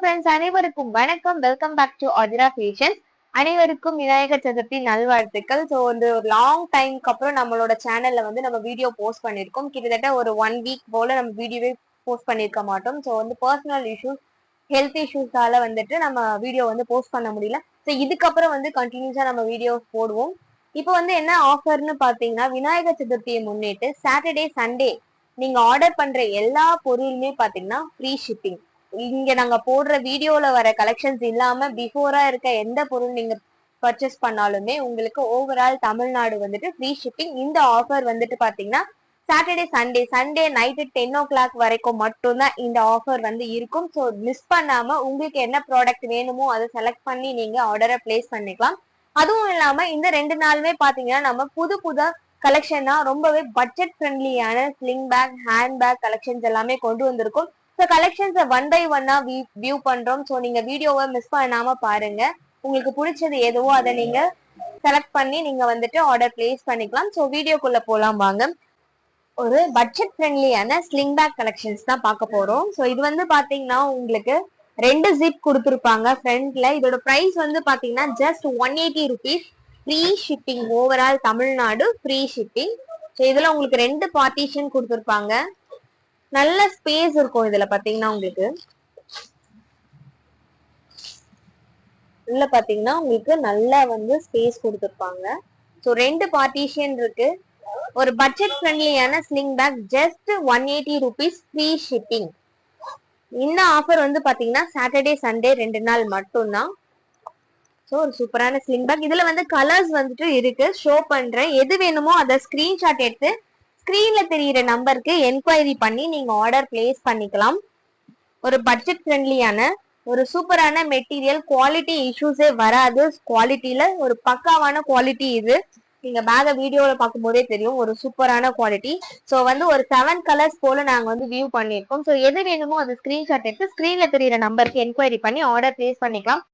Friends அனைவருக்கும் வணக்கம். Welcome back to Ajira fashion அனைவருக்கும் விநாயகர் சதுர்த்தி நல்வாழ்த்துக்கள். ஸோ வந்து ஒரு லாங் டைம்க்கு அப்புறம் நம்மளோட சேனல்ல வந்து நம்ம வீடியோ போஸ்ட் பண்ணியிருக்கோம் கிட்டத்தட்ட ஒரு ஒன் வீக் போல நம்ம வீடியோவே போஸ்ட் பண்ணியிருக்க மாட்டோம். ஸோ வந்து பர்சனல் இஷ்யூஸ் ஹெல்த் இஷ்யூஸால வந்துட்டு நம்ம வீடியோ வந்து போஸ்ட் பண்ண முடியல. ஸோ இதுக்கப்புறம் வந்து கண்டினியூஸா நம்ம வீடியோ போடுவோம். இப்போ வந்து என்ன ஆஃபர்னு பார்த்தீங்கன்னா விநாயகர் சதுர்த்தியை முன்னிட்டு சாட்டர்டே சண்டே நீங்க ஆர்டர் பண்ற எல்லா பொருளுமே பாத்தீங்கன்னா ஃப்ரீ ஷிப்பிங் இங்க நாங்க போடுற வீடியோல வர கலெக்ஷன்ஸ் இல்லாம பிஃபோரா இருக்க எந்த பொருள் நீங்க பர்ச்சேஸ் பண்ணாலுமே உங்களுக்கு ஓவரால் தமிழ்நாடு வந்துட்டு ஃப்ரீ ஷிப்பிங் இந்த ஆஃபர் வந்துட்டு பாத்தீங்கன்னா Saturday Sunday Sunday night ten o'clock வரைக்கும் மட்டும்தான் இந்த ஆஃபர் வந்து இருக்கும். ஸோ மிஸ் பண்ணாம உங்களுக்கு என்ன ப்ராடக்ட் வேணுமோ அதை செலக்ட் பண்ணி நீங்க ஆர்டரை பிளேஸ் பண்ணிக்கலாம். அதுவும் இல்லாம இந்த ரெண்டு நாளுமே பாத்தீங்கன்னா நம்ம புது புது கலெக்ஷனா ரொம்பவே budget ஃப்ரெண்ட்லியான sling bag hand bag collections எல்லாமே கொண்டு வந்திருக்கும். ஸோ கலெக்ஷன்ஸை ஒன் பை ஒன்னா வியூ பண்றோம். ஸோ நீங்க வீடியோவை மிஸ் பண்ணாம பாருங்க. உங்களுக்கு பிடிச்சது எதுவோ அதை நீங்க செலக்ட் பண்ணி நீங்க வந்துட்டு ஆர்டர் பிளேஸ் பண்ணிக்கலாம். ஸோ வீடியோக்குள்ள போலாம் வாங்க. ஒரு பட்ஜெட் ஃப்ரெண்ட்லியான ஸ்லிங் பேக் கலெக்ஷன்ஸ் தான் பார்க்க போறோம். ஸோ இது வந்து பாத்தீங்கன்னா உங்களுக்கு ரெண்டு ஜிப் கொடுத்துருப்பாங்க ஃப்ரண்ட்ல இதோட பிரைஸ் வந்து பாத்தீங்கன்னா just one eighty rupees free shipping overall Tamil Nadu free shipping so இதுல உங்களுக்கு ரெண்டு பார்ட்டிஷன் கொடுத்துருப்பாங்க. நல்ல ஸ்பேஸ் இருக்கும் இதுல பாத்தீங்கன்னா உங்களுக்கு. உள்ள பாத்தீங்கன்னா உங்களுக்கு நல்லா வந்து ஸ்பேஸ் கொடுத்துருப்பாங்க. ஸோ ரெண்டு பார்ட்டிஷியன் இருக்கு. ஒரு budget ஃப்ரெண்ட்லியான sling bag just one eighty rupees free shipping இந்த ஆஃபர் வந்து பாத்தீங்கன்னா சாட்டர்டே சண்டே ரெண்டு நாள் மட்டும்தான். ஸோ ஒரு சூப்பரான ஸ்லிங் பேக் இதுல வந்து கலர்ஸ் வந்துட்டு இருக்கு. ஷோ பண்றேன். எது வேணுமோ அதை ஸ்கிரீன்ஷாட் எடுத்து ஸ்கிரீன்ல தெரியிற நம்பருக்கு என்கொயரி பண்ணி நீங்க ஆர்டர் பிளேஸ் பண்ணிக்கலாம். ஒரு பட்ஜெட் ஃப்ரெண்ட்லியான ஒரு சூப்பரான மெட்டீரியல் குவாலிட்டி இஷ்யூஸே வராது. குவாலிட்டியில ஒரு பக்காவான குவாலிட்டி இது. நீங்க பேக வீடியோல பார்க்கும்போதே தெரியும். ஒரு சூப்பரான குவாலிட்டி ஸோ வந்து ஒரு செவன் கலர்ஸ் போல நாங்க வந்து வியூ பண்ணியிருக்கோம். ஸோ எது வேணுமோ அது ஸ்கிரீன்ஷாட் எடுத்து ஸ்கிரீன்ல தெரியிற நம்பருக்கு என்கொயரி பண்ணி ஆர்டர் பிளேஸ் பண்ணிக்கலாம்.